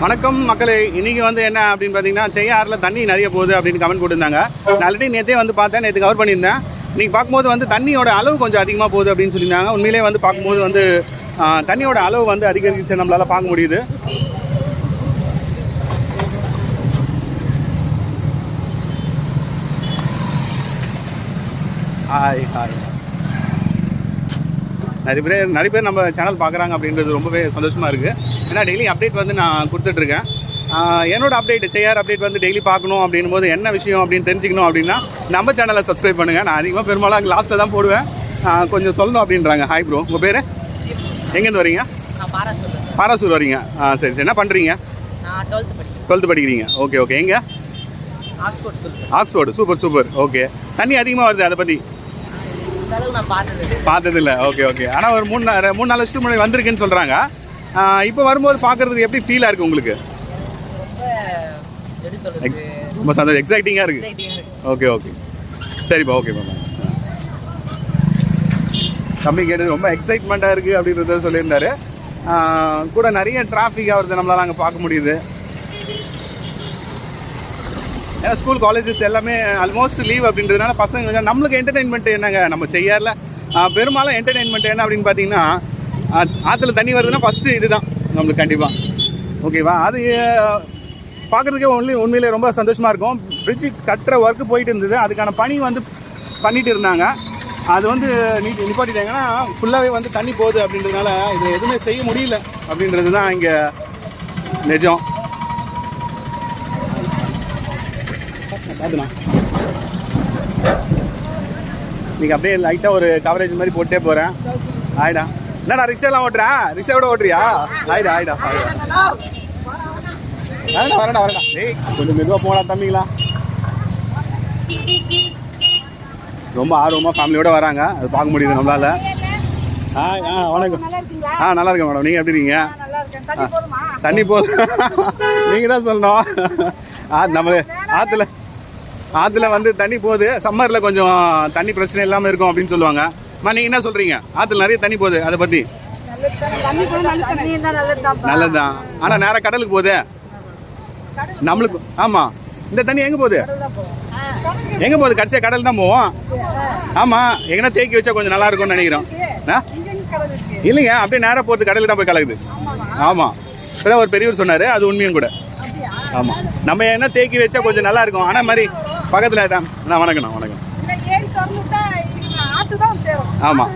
வணக்கம் மக்களே. இன்னைக்கு வந்து என்ன அப்படின்னு பார்த்தீங்கன்னா செய்யாறில் தண்ணி நிறைய போகுது அப்படின்னு கமெண்ட் போட்டிருந்தாங்க. நான் ஆல்ரெடி நேற்றே வந்து பார்த்தேன் நேற்று கவர் பண்ணியிருந்தேன். இன்னைக்கு பார்க்கும்போது வந்து தண்ணியோட அளவு கொஞ்சம் அதிகமாக போகுது அப்படின்னு சொல்லியிருந்தாங்க. உண்மையிலே வந்து பார்க்கும்போது வந்து தண்ணியோட அளவு வந்து அதிகரிச்சு நம்மளால் பார்க்க முடியுது. ஹாய் ஹாய் நிறைய பேர் நிறைய பேர் நம்ம சேனல் பார்க்குறாங்க அப்படின்றது ரொம்பவே சந்தோஷமாக இருக்குது ஏன்னா டெய்லி அப்டேட் வந்து நான் கொடுத்துட்ருக்கேன். என்னோட அப்டேட் செய்யார் அப்டேட் வந்து டெய்லி பார்க்கணும் அப்படின்னும் போது என்ன விஷயம் அப்படின்னு தெரிஞ்சுக்கணும் அப்படின்னா நம்ம சேனலை சப்ஸ்கிரைப் பண்ணுங்கள் நான் அதிகமாக பெரும்பாலும் லாஸ்ட்டில் தான் போடுவேன். கொஞ்சம் சொல்லணும் அப்படின்றாங்க. ஹாய் ப்ரோ உங்கள் பேர்? எங்கேருந்து வரீங்க? பாராசூர் வரீங்க. ஆ சரி சரி. என்ன பண்ணுறீங்க டுவெல்த்து படிக்கிறீங்க. ஓகே ஓகே எங்கே? Oxford super super. ஓகே தண்ணி அதிகமாக வருது அதை பற்றி. பார்த்ததில்ல ஓகே ஓகே ஆனால் ஒரு மூணு மூணு நாலு வருஷத்துக்கு முன்னாடி வந்திருக்குன்னு சொல்கிறாங்க இப்போ வரும்போது பார்க்குறதுக்கு எப்படி ஃபீலாக இருக்குது உங்களுக்கு? ரொம்ப சந்தோஷம். எக்ஸைட்டிங்காக இருக்குது. ஓகே ஓகே சரிப்பா ஓகேப்பா தம்பி கேட்டது ரொம்ப எக்ஸைட்மெண்ட்டாக இருக்குது அப்படின்றத சொல்லியிருந்தாரு. கூட நிறைய டிராஃபிக் ஆகிறது நம்மளால் அங்கே பார்க்க முடியுது. ஏன்னா ஸ்கூல் காலேஜஸ் எல்லாமே ஆல்மோஸ்ட் லீவ் அப்படின்றதுனால பசங்க நம்மளுக்கு என்டர்டெயின்மெண்ட் என்னங்க? நம்ம செய்யறல பெரும்பாலும் என்டர்டெயின்மெண்ட் என்ன அப்படின்னு பார்த்தீங்கன்னா ஆற்றுல தண்ணி வருதுன்னா ஃபஸ்ட்டு இதுதான். நம்மளுக்கு கண்டிப்பாக ஓகேவா அது பார்க்குறதுக்கே ஒன்லி உண்மையிலே ரொம்ப சந்தோஷமாக இருக்கும். பிரிட்ஜு கட்டுற ஒர்க்கு போயிட்டு இருந்தது. அதுக்கான பணி வந்து பண்ணிட்டு இருந்தாங்க. அது வந்து நீ நிப்பாட்டிட்டாங்கன்னா ஃபுல்லாகவே வந்து தண்ணி போகுது அப்படின்றதுனால இது எதுவுமே செய்ய முடியல அப்படின்றது தான் இங்கே நிஜம். பார்த்துண்ணா நீங்கள் அப்படியே லைட்டாக ஒரு கவரேஜ் மாதிரி போட்டே போகிறேன் ஆயிடா என்னடா ரிக்ஷாலாம் ஓட்டுறா? ரிக்ஷா கூட ஓட்டுறியா? ஆயிடா ஆயிடா ஆயிடா. வரடா வரடா வரடா டேய் கொஞ்சம் மெதுவாக போடா தம்பிங்களா. ரொம்ப ஆர்வமாக ஃபேமிலியோட வராங்க. அது பார்க்க முடியுது நம்மளால. ஆ ஆ வணக்கம். நல்லா இருக்கீங்களா ஆ நல்லா இருக்கேன் மேடம். நீங்கள் எப்படி இருக்கீங்க? தண்ணி போதும்? நீங்கள் தான் சொல்லணும். ஆ நம்ம ஆற்றுல ஆற்றுல வந்து தண்ணி போகுது. சம்மரில் கொஞ்சம் தண்ணி பிரச்சனை இல்லாமல் இருக்கும் அப்படின்னு சொல்லுவாங்க. அம்மா நீங்கள் என்ன சொல்கிறீங்க ஆற்றுல நிறைய தண்ணி போகுது அதை பற்றி நல்லது தான் ஆனால் நேராக கடலுக்கு போகுது. நம்மளுக்கு ஆமாம் இந்த தண்ணி எங்கே போகுது? எங்கே போகுது? கடைசியாக கடல் தான் போவோம். ஆமாம் எங்கன்னா தேக்கி வச்சா கொஞ்சம் நல்லா இருக்கும்னு நினைக்கிறோம். ஆ? இல்லைங்க அப்படியே நேராக போகிறது கடலுக்கு தான் போய் கலக்குது. ஆமாம் இப்போதான் ஒரு பெரியவர் சொன்னார் அது உண்மையும் கூட. ஆமாம் நம்ம என்ன தேக்கி வச்சா கொஞ்சம் நல்லா இருக்கும். ஆனால் மாதிரி பக்கத்தில் தான் நான் வணக்கண்ணா வணக்கம் இல்ல ஏரி திறந்து விட்டா இங்க ஆத்து ஆமாம்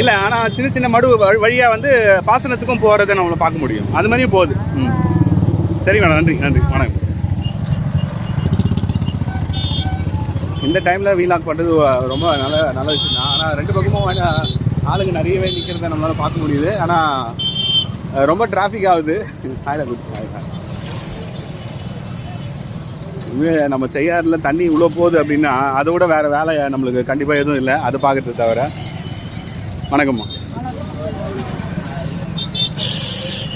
இல்லை ஆனால் சின்ன சின்ன மடு வழியாக வந்து பாசனத்துக்கும் போகிறத நம்மளை பார்க்க முடியும். அது மாதிரியும் போகுது. ம். சரி மேடம் நன்றி நன்றி. வணக்கம். இந்த டைமில் வீலாக் பண்ணுறது ரொம்ப நல்ல நல்ல விஷயம். தான் ஆனால் ரெண்டு பக்கமும் ஆளுங்க நிறையவே நிற்கிறத நம்மளால் பார்க்க முடியுது. ஆனால் ரொம்ப டிராஃபிக் ஆகுது. ஹாய் குட் ஹாய் ஹாய் நம்ம செய்யாறில் தண்ணி இவ்வளோ போகுது அப்படின்னா அதை விட வேறு வேலை நம்மளுக்கு கண்டிப்பாக எதுவும் இல்லை. அதை பார்க்கறது தவிர. வணக்கம்மா.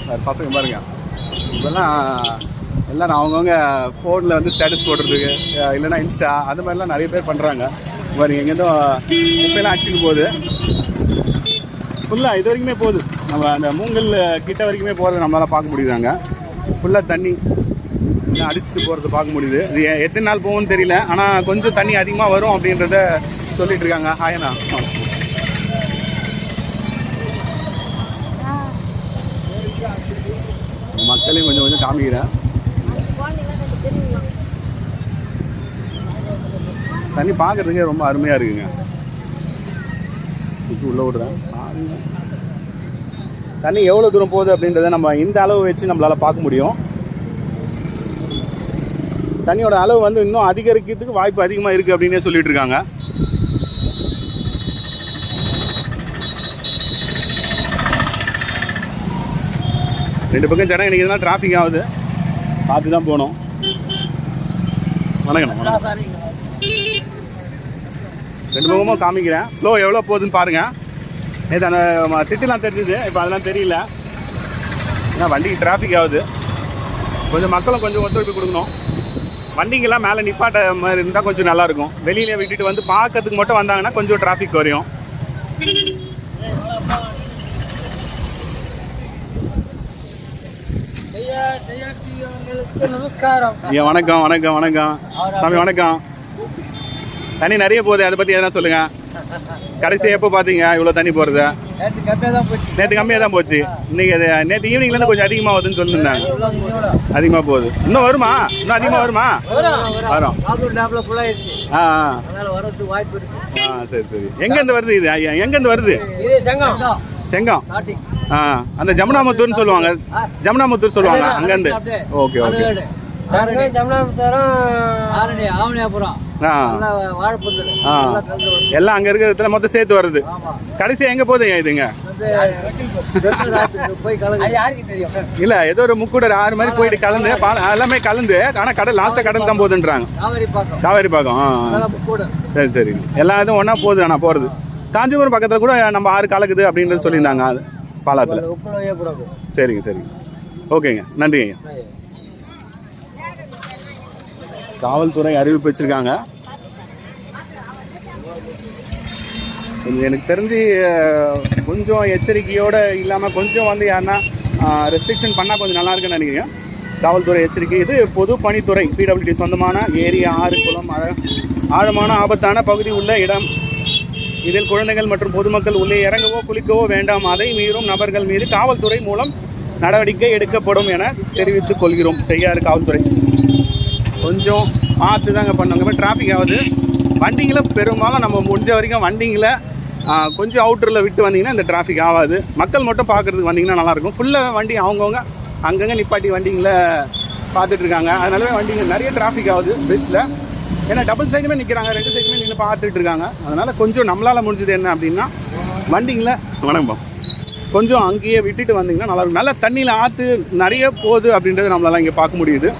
சார் பசங்க பாருங்க. இப்போல்லாம் எல்லாம் அவங்கவுங்க ஃபோனில் வந்து ஸ்டேட்டஸ் போடுறதுக்கு இல்லைனா இல்லைன்னா இன்ஸ்டா அது மாதிரிலாம் நிறைய பேர் பண்ணுறாங்க பாருங்க எங்கேருந்தோ இப்போலாம் அடிச்சுட்டு போகுது. ஃபுல்லாக இது வரைக்குமே போகுது. நம்ம அந்த மூங்கல் கிட்ட வரைக்குமே போகிறத நம்மளால் பார்க்க முடியுதாங்க? ஃபுல்லாக தண்ணி. எல்லாம் அடிச்சுட்டு போகிறத பார்க்க முடியுது. இது எத்தனை நாள் போகும்னு தெரியல. ஆனால் கொஞ்சம் தண்ணி அதிகமாக வரும் அப்படின்றத சொல்லிட்டு இருக்காங்க. ஹாயண்ணா மக்களையும் கொஞ்சம் கொஞ்சம் காமிக்கிறேன். தண்ணி பார்க்கறதுக்கே ரொம்ப அருமையாக இருக்குங்க. இப்போ உள்ள விடுறேன். தண்ணி எவ்வளோ தூரம் போகுது அப்படின்றத நம்ம இந்த அளவு வச்சு நம்மளால் பார்க்க முடியும். தண்ணியோட அளவு வந்து இன்னும் அதிகரிக்கிறதுக்கு வாய்ப்பு அதிகமாக இருக்குது அப்படின்னே சொல்லிட்டு இருக்காங்க. ரெண்டு பக்கம் ஜனம் நிற்கிறதுனா டிராஃபிக் ஆகுது. பார்த்து தான் போகணும். வணக்கம் ரெண்டு பக்கமும் காமிக்கிறேன். ஃப்ளோ எவ்வளோ போகுதுன்னு பாருங்கள் நேற்று அந்த திட்டுலாம் தெரிஞ்சுது. இப்போ அதெல்லாம் தெரியல. ஏன்னா வண்டிக்கு டிராஃபிக் ஆகுது. கொஞ்சம் மக்களும் கொஞ்சம் ஒத்துழைப்பு கொடுக்கணும். வண்டிங்கெல்லாம் மேலே நிப்பாட்ட மாதிரி இருந்தால் கொஞ்சம் நல்லாயிருக்கும். வெளியில விட்டுட்டு வந்து பார்க்கறதுக்கு மட்டும் வந்தாங்கன்னா கொஞ்சம் டிராஃபிக் குறையும். நமஸ்காரம். ஐயா வணக்கம் வணக்கம் வணக்கம். சாமி வணக்கம். தண்ணி நிறைய போகுது அதை பற்றி எதனா சொல்லுங்க. கடைசி எப்போ பார்த்தீங்க இவ்வளோ தண்ணி போகிறது நேற்று கம்மியாக தான் போச்சு. இன்னைக்கு அது நேற்று ஈவினிங்லேருந்து கொஞ்சம் அதிகமாக வருதுன்னு சொல்லியிருந்தாங்க அதிகமாக போகுது. இன்னும் வருமா? இன்னும் அதிகமாக வருமா? வரும். ஆ ஆ. சரி சரி. எங்கேருந்து வருது இது? ஐயா எங்கேருந்து வருது? செங்கம். ஆ அந்த ஜமுனாமுத்தூர்னு சொல்லுவாங்க. ஜமுனாமுத்தூர் சொல்லுவாங்க அங்கேருந்து. Okay okay. எல்லாம் அங்கே இருக்கிறதுல மொத்தம் சேர்த்து வருது. ஆமா. கடைசி எங்கே போகுதுங்க இதுங்க? வந்து போய் கலந்து யாருக்கு தெரியும்? இல்லை ஏதோ ஒரு முக்கூடர் ஆறு மாதிரி போயிட்டு கலந்து எல்லாமே கலந்து ஆனால் கடல் லாஸ்ட்டாக கடல் தான் போகுதுன்றாங்க. காவேரி பாக்கம் சரி சரி. எல்லா இதுவும் ஒன்றா போகுது ஆனால் போகிறது காஞ்சிபுரம் பக்கத்தில் கூட நம்ம ஆறு கலக்குது அப்படின்றது சொல்லியிருந்தாங்க பாலாத்தில். சரிங்க சரிங்க. ஓகேங்க. நன்றிங்க காவல்துறை அறிவிப்பு வச்சுருக்காங்க. எனக்கு தெரிஞ்சு கொஞ்சம் எச்சரிக்கையோடு இல்லாமல் கொஞ்சம் வந்து யாருன்னா ரெஸ்ட்ரிக்ஷன் பண்ணால் கொஞ்சம் நல்லா இருக்குன்னு நினைக்கிறேன் காவல்துறை எச்சரிக்கை. இது பொது பணித்துறை பிடபிள்யூடி சொந்தமான ஏரி ஆறு குளம் ஆழ- ஆழமான ஆபத்தான பகுதி உள்ள இடம். இதில் குழந்தைகள் மற்றும் பொதுமக்கள் உள்ளே இறங்கவோ குளிக்கவோ வேண்டாம். அதை மீறும் நபர்கள் மீது காவல்துறை மூலம் நடவடிக்கை எடுக்கப்படும் என தெரிவித்துக் கொள்கிறோம். செய்யாறு காவல்துறை. கொஞ்சம் பார்த்து தாங்க பண்ணுங்க டிராஃபிக் ஆகுது. வண்டிங்களை பெரும்பாலும் நம்ம முடிஞ்ச வரைக்கும் வண்டிங்களை கொஞ்சம் அவுட்டரில் விட்டு வந்தீங்கன்னா இந்த டிராஃபிக் ஆகாது. மக்கள் மட்டும் பார்க்குறதுக்கு வந்தீங்கன்னா நல்லாயிருக்கும். ஃபுல்லாக வண்டி அவங்கவுங்க அங்கங்கே நிப்பாட்டி வண்டிங்களை பார்த்துட்டு இருக்காங்க அதனாலவே வண்டிங்க நிறைய டிராஃபிக் ஆகுது பிரிட்ஜில் ஏன்னா டபுள் சைடுமே நிற்கிறாங்க ரெண்டு சைடுமே நின்று பார்த்துட்டு இருக்காங்க அதனால் கொஞ்சம் நம்மளால் முடிஞ்சது என்ன அப்படின்னா வண்டிங்களை வணக்கம் கொஞ்சம் அங்கேயே விட்டுட்டு வந்தீங்கன்னா நல்லா இருக்கும் நல்ல தண்ணியில் ஆற்று நிறைய போகுது அப்படின்றது நம்மளால இங்கே பார்க்க முடியுது.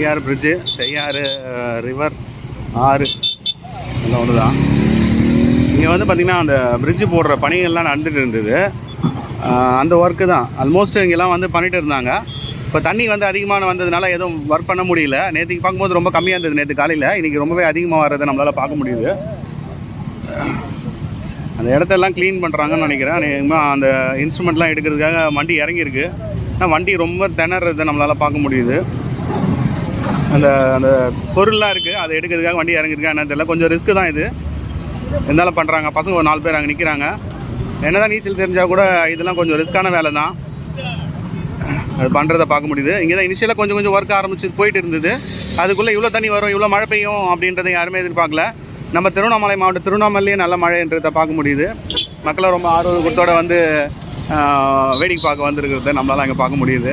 செய்யாறு பிரிட்ஜு செய்யாறு ரிவர் ஆறு அந்த ஒன்று தான் இங்கே வந்து பார்த்திங்கன்னா அந்த பிரிட்ஜு போடுற பணிகள்லாம் நடந்துகிட்டு இருந்தது. அந்த ஒர்க்கு தான். ஆல்மோஸ்ட் இங்கெல்லாம் வந்து பண்ணிட்டு இருந்தாங்க. இப்போ தண்ணி வந்து அதிகமான வந்ததுனால எதுவும் ஒர்க் பண்ண முடியல. நேற்றுக்கு பார்க்கும்போது ரொம்ப கம்மியாக இருந்தது. நேற்று காலையில் இன்றைக்கி ரொம்பவே அதிகமாக வர்றதை நம்மளால் பார்க்க முடியுது. அந்த இடத்தெல்லாம் க்ளீன் பண்ணுறாங்கன்னு நினைக்கிறேன். அந்த இன்ஸ்ட்ருமெண்ட்லாம் எடுக்கிறதுக்காக வண்டி இறங்கியிருக்கு. ஆனால் வண்டி ரொம்ப திணறதை நம்மளால் பார்க்க முடியுது. அந்த அந்த பொருள்லாம் இருக்குது அதை எடுக்கிறதுக்காக வண்டி இறங்கிருக்கா என்னன்னு தெரியல. கொஞ்சம் ரிஸ்க்கு தான் இது. இருந்தாலும் பண்ணுறாங்க பசங்க ஒரு நாலு பேர் அங்கே நிற்கிறாங்க என்னதான் நீச்சல் தெரிஞ்சால் கூட இதெல்லாம் கொஞ்சம் ரிஸ்க்கான வேலை தான். அது பண்ணுறதை பார்க்க முடியுது. இங்கே தான் இனிஷியலாக கொஞ்சம் கொஞ்சம் ஒர்க் ஆரம்பிச்சு போயிட்டு இருந்தது. அதுக்குள்ளே இவ்வளோ தண்ணி வரும் இவ்வளோ மழை பெய்யும் அப்படின்றத யாருமே எதிர்பார்க்கல. நம்ம திருவண்ணாமலை மாவட்டம் திருவண்ணாமலையே நல்ல மழைன்றதை பார்க்க முடியுது. மக்களை ரொம்ப ஆர்வத்தோடு வந்து வேடிக்கை பார்க்க வந்திருக்கிறத நம்மளால் அங்கே பார்க்க முடியுது.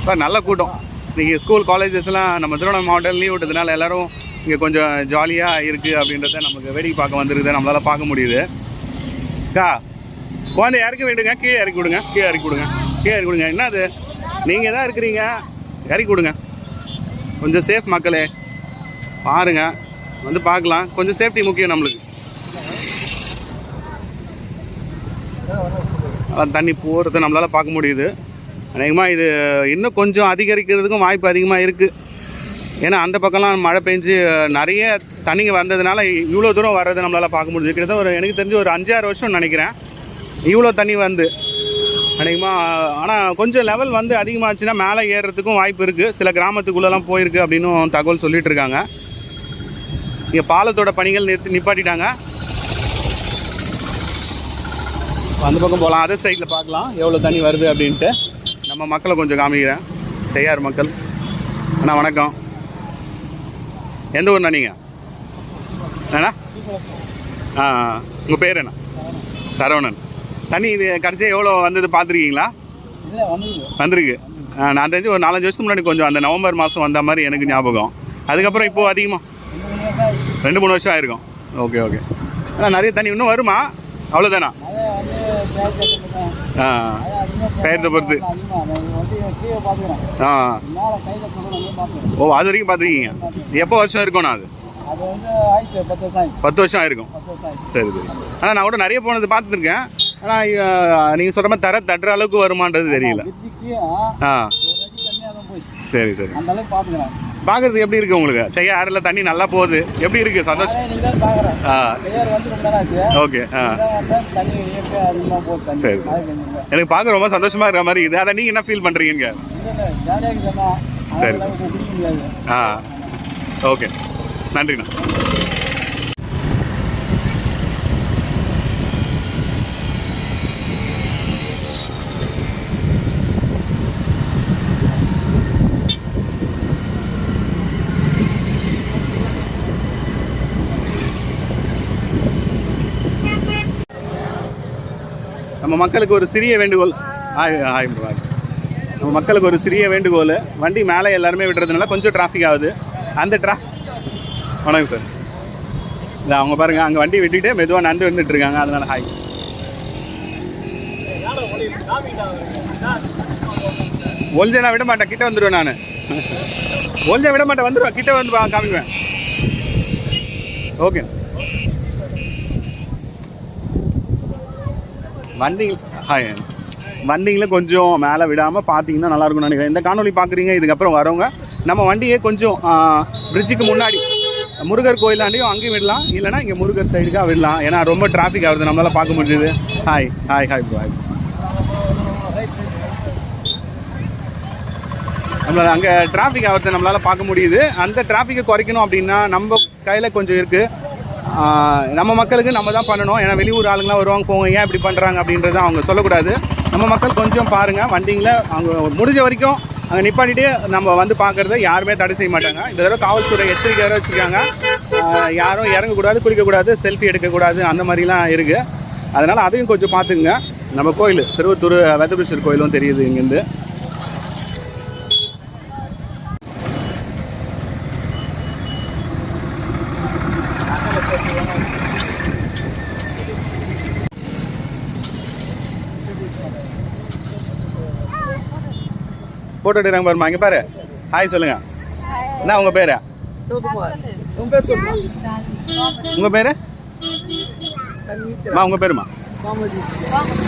இப்போ நல்ல கூட்டம். இன்றைக்கி ஸ்கூல் காலேஜஸ்லாம் நம்ம திருவண்ணாமலை மாவட்டம் லீவ் விட்டதுனால எல்லோரும் இங்கே கொஞ்சம் ஜாலியாக இருக்குது அப்படின்றத நமக்கு வேடிக்கை பார்க்க வந்துருக்குது. நம்மளால் பார்க்க முடியுது. அக்கா குழந்தை இறக்க விடுங்க. கீழே இறக்கி விடுங்க. கீழே இறக்கி விடுங்க. கீழே இறக்கி விடுங்க. என்ன அது நீங்கள் தான் இருக்கிறீங்க? இறக்கி விடுங்க. கொஞ்சம் சேஃப் மக்களே. பாருங்கள் வந்து பார்க்கலாம். கொஞ்சம் சேஃப்டி முக்கியம் நம்மளுக்கு. தண்ணி போகிறத நம்மளால் பார்க்க முடியுது. அநேகமாக இது இன்னும் கொஞ்சம் அதிகரிக்கிறதுக்கும் வாய்ப்பு அதிகமாக இருக்குது ஏன்னா அந்த பக்கம்லாம் மழை பெஞ்சு நிறைய தண்ணிங்க வந்ததுனால இவ்வளோ தூரம் வர்றது நம்மளால் பார்க்க முடியுது கிட்டத்தட்ட ஒரு எனக்கு தெரிஞ்சு ஒரு அஞ்சாறு வருஷம் நினைக்கிறேன். இவ்வளோ தண்ணி வந்து அநேகமாக ஆனால் கொஞ்சம் லெவல் வந்து அதிகமாகச்சுன்னா மேலே ஏறுறதுக்கும் வாய்ப்பு இருக்குது சில கிராமத்துக்குள்ளெல்லாம் போயிருக்கு அப்படின்னும் தகவல் சொல்லிகிட்டு இருக்காங்க. இங்கே பாலத்தோட பணிகள் நிறுத்தி நிப்பாட்டிட்டாங்க. அந்த பக்கம் போகலாம் அதர் சைடில் பார்க்கலாம். எவ்வளோ தண்ணி வருது அப்படின்ட்டு. நம்ம மக்களை கொஞ்சம் காமிக்கிறேன். செய்யார் மக்கள். அண்ணா வணக்கம். எந்த ஊர்ண்ணா நீங்கள் அண்ணா? ஆ உங்கள் பேர் என்ன? சரவணன். தண்ணி இது கடைசியாக எவ்வளோ வந்தது பார்த்துருக்கீங்களா? வந்திருக்கு. ஆ, நான் தெரிஞ்சு ஒரு நாலஞ்சு வருஷத்துக்கு முன்னாடி கொஞ்சம் அந்த நவம்பர் மாதம் வந்த மாதிரி எனக்கு ஞாபகம். அதுக்கப்புறம் இப்போது அதிகமாக ரெண்டு மூணு வருஷம் ஆயிருக்கும். Okay okay. ஆனால் நிறைய தண்ணி இன்னும் வருமா? அவ்வளோதானா ஆ. பொறுத்து. ஆ. ஓ அது வரைக்கும் பார்த்துருக்கீங்க. எப்போ வருஷம் இருக்கும்ண்ணா அது? பத்து வருஷம் ஆயிருக்கும். சரி சரி. ஆனால் நான் கூட நிறைய போனது பார்த்துருக்கேன். ஆனால் நீங்கள் சொல்கிற மாதிரி தர தட்டுற அளவுக்கு வருமானது தெரியல. ஆ. சரி சரி. பார்க்குறதுக்கு எப்படி இருக்குது உங்களுக்கு? செய்ய ஆறில் தண்ணி நல்லா போகுது. எப்படி இருக்குது சந்தோஷம் ஆ. ஓகே ஆ. சரி. எனக்கு பார்க்க ரொம்ப சந்தோஷமாக இருக்கிற மாதிரி இருக்குது. அதை நீங்கள் என்ன ஃபீல் பண்ணுறீங்க சரி. ஆ. ஓகே. நன்றிண்ணா. நம்ம மக்களுக்கு ஒரு சிறிய வேண்டுகோள். ஆய் ஆயிரம் ரூபா நம்ம மக்களுக்கு ஒரு சிறிய வேண்டுகோள். வண்டி மேலே எல்லாருமே விடுறதுனால கொஞ்சம் டிராஃபிக் ஆகுது. அந்த ட்ரா வணக்கம் சார் இல்லை அவங்க பாருங்கள் அங்கே வண்டி விட்டுட்டு மெதுவாக நடந்து வந்துட்டு இருக்காங்க. அதனால ஹாய் ஒழிஞ்ச நான் விட மாட்டேன் கிட்ட வந்துடுவேன் நான். ஒழிஞ்ச விட மாட்டேன் வந்துடுவேன் கிட்ட வந்து காமிக்குவேன் ஓகே வண்டி ஹாய். வண்டிங்களை கொஞ்சம் மேலே விடாமல் பார்த்தீங்கன்னா நல்லாயிருக்கும்னு நினைக்கிறேன். இந்த காணொலி பார்க்குறீங்க இதுக்கப்புறம் வரவங்க நம்ம வண்டியே கொஞ்சம் பிரிட்ஜுக்கு முன்னாடி முருகர் கோயிலாண்டியும் அங்கேயும் விடலாம். இல்லைனா இங்கே முருகர் சைடுக்காக விடலாம். ஏன்னா ரொம்ப டிராஃபிக் ஆகுது நம்மளால் பார்க்க முடிஞ்சது. Hi hi hi bro hi நம்மளால் அங்கே டிராஃபிக் ஆகிறது நம்மளால் பார்க்க முடியுது. அந்த டிராஃபிக்கை குறைக்கணும் அப்படின்னா நம்ம கையில் கொஞ்சம் இருக்குது நம்ம மக்களுக்கு நம்ம தான் பண்ணணும். ஏன்னா வெளியூர் ஆளுங்களாம் வருவாங்க போங்க ஏன் இப்படி பண்ணுறாங்க அப்படின்றத அவங்க சொல்லக்கூடாது. நம்ம மக்கள் கொஞ்சம் பாருங்கள் வண்டிங்களை அவங்க முடிஞ்ச வரைக்கும் அங்கே நிப்பாட்டிட்டு நம்ம வந்து பார்க்குறத யாருமே தடை செய்ய மாட்டாங்க. இந்த தடவை காவல்துறை எச்சரிக்கை வச்சுருக்காங்க. யாரும் இறங்கக்கூடாது குளிக்கக்கூடாது செல்ஃபி எடுக்கக்கூடாது அந்த மாதிரிலாம் இருக்குது அதனால் அதையும் கொஞ்சம் பார்த்துங்க நம்ம கோயில் திருவத்தூர் வெதபீஸ்வர் கோயிலும் தெரியுது இங்கேருந்து. போட்டோ எடுக்கிறாங்க பாருமா இங்கே பாரு. ஹாய் சொல்லுங்க. என்ன உங்கள் பேர்? உன் பேர்? சொல்லுமா உங்கள் பேர் அம்மா உங்கள் பேருமா?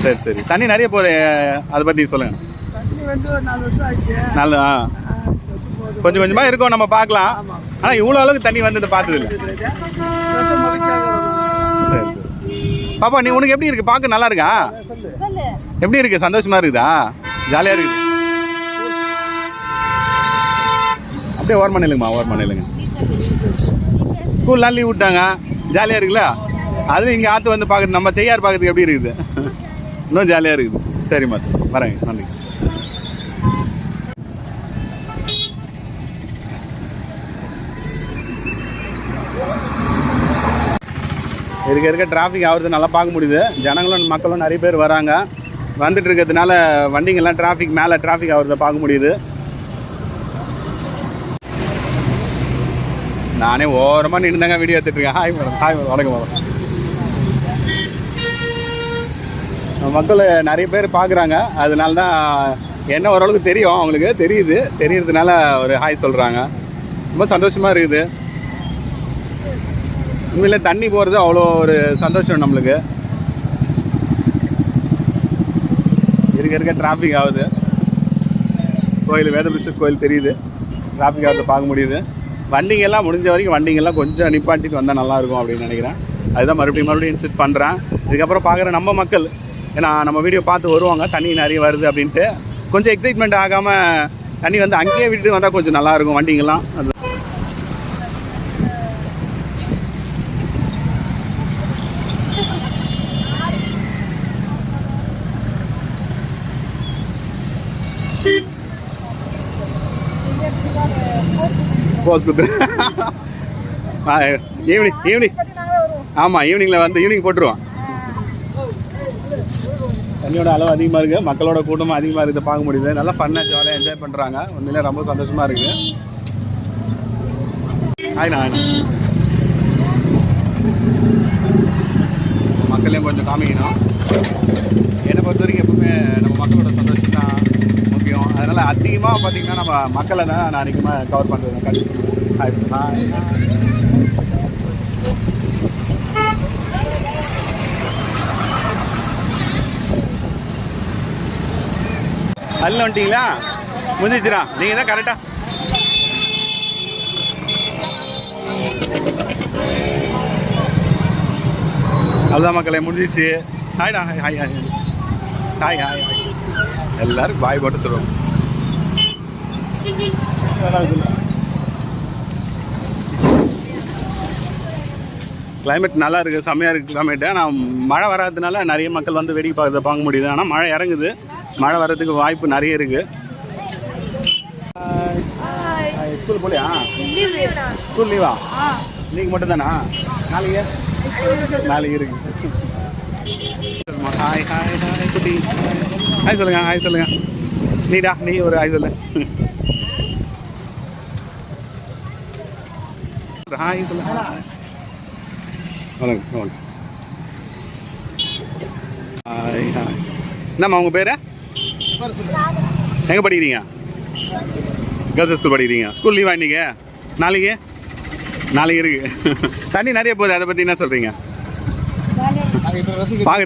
சரி சரி. தண்ணி நிறைய போகுது. அதை பற்றி சொல்லுங்கள் நாலு நல்ல ஆ. கொஞ்சம் கொஞ்சமாக இருக்கும். நம்ம பார்க்கலாம். ஆனால் இவ்வளோ அளவுக்கு தண்ணி வந்தது பார்த்தது இல்லை. சரி. பாப்பா நீ உனக்கு எப்படி இருக்கு? பார்க்க நல்லா இருக்கா? எப்படி இருக்கு? சந்தோஷமா இருக்குதா? ஜாலியாக இருக்குது. அப்படியே ஓரமாக நில்லுங்கம்மா ஓரமாக நில்லுங்க ஸ்கூல்லாம் லீவ் விட்டாங்க. ஜாலியாக இருக்குல்ல? அதுவும் இங்கே ஆற்று வந்து பார்க்குறது நம்ம செய்யார் பார்க்குறதுக்கு எப்படி இருக்குது? இன்னும் ஜாலியாக இருக்குது. சரிம்மா சார். வரேங்க நன்றி. இருக்க இருக்க டிராஃபிக் ஆகுறது நல்லா பார்க்க முடியுது. ஜனங்களும் மக்களும் நிறைய பேர் வராங்க. வந்துட்டு இருக்கிறதுனால வண்டிங்கெல்லாம் டிராஃபிக் மேலே டிராஃபிக் ஆகுறத பார்க்க முடியுது. நானே ஓரமாக நின்று தாங்க வீடியோ எடுத்துட்டு இருக்கேன். ஹாய் மேடம் ஹாய் மேடம் வணக்கம் மேடம் மக்கள் நிறைய பேர் பார்க்குறாங்க. அதனால தான் என்ன ஓரளவுக்கு தெரியும் அவங்களுக்கு. தெரியுது. தெரியறதுனால ஒரு ஹாய் சொல்கிறாங்க ரொம்ப சந்தோஷமாக இருக்குது. உண்மையில் தண்ணி போகிறது அவ்வளோ ஒரு சந்தோஷம் நம்மளுக்கு. இருக்க இருக்க டிராஃபிக் ஆகுது. கோயில் வேதபிஷர் கோயில் தெரியுது. டிராஃபிக் ஆகுது பார்க்க முடியுது. வண்டிங்கெல்லாம் முடிஞ்ச வரைக்கும் வண்டிங்கெல்லாம் கொஞ்சம் நிப்பாட்டிட்டு வந்தால் நல்லாயிருக்கும் அப்படின்னு நினைக்கிறேன். அதுதான் மறுபடியும் மறுபடியும் இன்சிட் பண்ணுறேன் இதுக்கப்புறம் பார்க்குற நம்ம மக்கள் ஏன்னா நம்ம வீடியோ பார்த்து வருவாங்க தண்ணி நிறைய வருது அப்படின்ட்டு. கொஞ்சம் எக்ஸைட்மெண்ட் ஆகாமல் தண்ணி வந்து அங்கேயே விட்டுட்டு வந்தால் கொஞ்சம் நல்லாயிருக்கும் வண்டிங்கெல்லாம். போஸ் குத்துரு ஈவினிங் ஈவினிங் ஆமாம் ஈவினிங்கில் வந்து ஈவினிங் போட்டுருவோம். தண்ணியோட அளவு அதிகமாக இருக்குது மக்களோட கூட்டமும் அதிகமாக இருக்குது பார்க்க முடியுது. நல்லா ஃபன்னாக ஜாலியாக என்ஜாய் பண்ணுறாங்க உண்மையிலே ரொம்ப சந்தோஷமாக இருக்குது ஆயினா ஆயினா மக்களையும் கொஞ்சம் காமிக்கணும். என்னை பொறுத்த வரைக்கும் எப்பவுமே நம்ம மக்களோட சந்தோஷம் தான் முடியும் அதனால் அதிகமாக பார்த்தீங்கன்னா நம்ம மக்களை தான் நான் அதிகமாக கவர் பண்ணுறது கண்டிப்பாக அல்ல வந்துட்டீங்களா? முடிஞ்சிச்சுரா நீங்கள் தான் கரெக்டாக அதுதான் மக்களே முடிஞ்சிச்சு ஹாய்டா hi hi hi hi hi hi hi எல்லாரும் பாய் போட்டு சொல்லுவோம் கிளைமேட் நல்லா இருக்குது செம்மையாக இருக்குது கிளைமேட்டு ஆனால் மழை வராததுனால நிறைய மக்கள் வந்து வேடிக்கை பார்க்க பார்க்க முடியுது. ஆனால் மழை இறங்குது. மழை வர்றதுக்கு வாய்ப்பு நிறைய இருக்குது ஸ்கூல் போலியா? ஸ்கூல் லீவா இன்னைக்கு மட்டும் தானா? நாளைக்கு? நாளைக்கு இருக்கு. ஹாய் ஹாய் ஹாய் குட்டி. ஹாய் சொல்லுங்க ஹாய் சொல்லுங்க. நீடா நீ ஒரு ஹாய் சொல்லு. ஹாய் சொல்லுங்க. வணக்கம் வணக்கம். ஹாய் ஹாய் என்னம்மா உங்கள் பேர்? எங்கே படிக்கிறீங்க? கேர்ள்ஸ் ஸ்கூல் படிக்கிறீங்க. ஸ்கூல் லீவா இன்னைக்கு? நாளைக்கு? நாளைக்கு இருக்கு. தண்ணி நிறைய போகுது அதை பற்றி என்ன சொல்கிறீங்க ரசிக்க பார்க்க